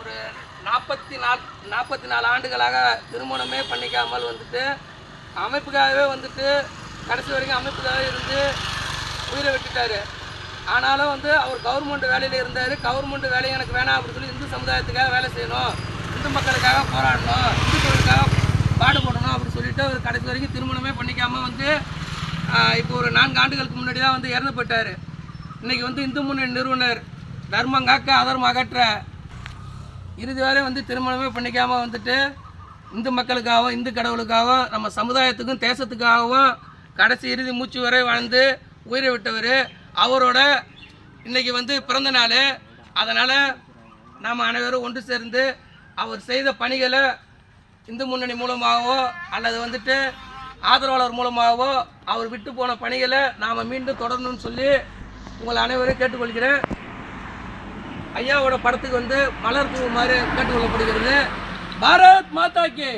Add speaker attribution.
Speaker 1: ஒரு நாற்பத்தி நாலு நாற்பத்தி நாலு ஆண்டுகளாக திருமணமே பண்ணிக்காமல் வந்துட்டு அமைப்புக்காகவே வந்துட்டு கடைசி வரைக்கும் அமைப்புக்காகவே இருந்து உயிரை விட்டுட்டாரு. ஆனாலும் வந்து அவர் கவர்மெண்ட் வேலையில் இருந்தார். கவர்மெண்ட் வேலை எனக்கு வேணாம் அப்படின்னு சொல்லி இந்து சமுதாயத்துக்காக வேலை செய்யணும். இந்து மக்களுக்காக போராடணும். இந்துக்களுக்காக பாடுபடணும் அப்படின்னு சொல்லிட்டு அவர் கடைசி வரைக்கும் திருமணமே பண்ணிக்காமல் வந்து இப்போ ஒரு நான்கு ஆண்டுகளுக்கு முன்னாடி தான் வந்து இறந்து போயிட்டார். இன்றைக்கி வந்து இந்து முன்னணி நிறுவனர் தர்மம் காக்க அதர்மம் அகற்ற இறுதி வரை வந்து திருமணமே பண்ணிக்காமல் வந்துட்டு இந்து மக்களுக்காகவும் இந்து கடவுளுக்காகவும் நம்ம சமுதாயத்துக்கும் தேசத்துக்காகவும் கடைசி இறுதி மூச்சு வரை வாழ்ந்து உயிரை விட்டவர். அவரோட இன்றைக்கி வந்து பிறந்த நாள். அதனால் நாம் அனைவரும் ஒன்று சேர்ந்து அவர் செய்த பணிகளை இந்து முன்னணி மூலமாகவோ அல்லது வந்துட்டு ஆதரவாளர் மூலமாகவோ அவர் விட்டு போன பணிகளை நாம் மீண்டும் தொடரணும்னு சொல்லி உங்கள் அனைவரையும் கேட்டுக்கொள்கிறேன். ஐயாவோட படத்துக்கு வந்து மலர் மாதிரி கேட்டுக்கொள்ளப்படுகிறது. பாரத் மாதா கே.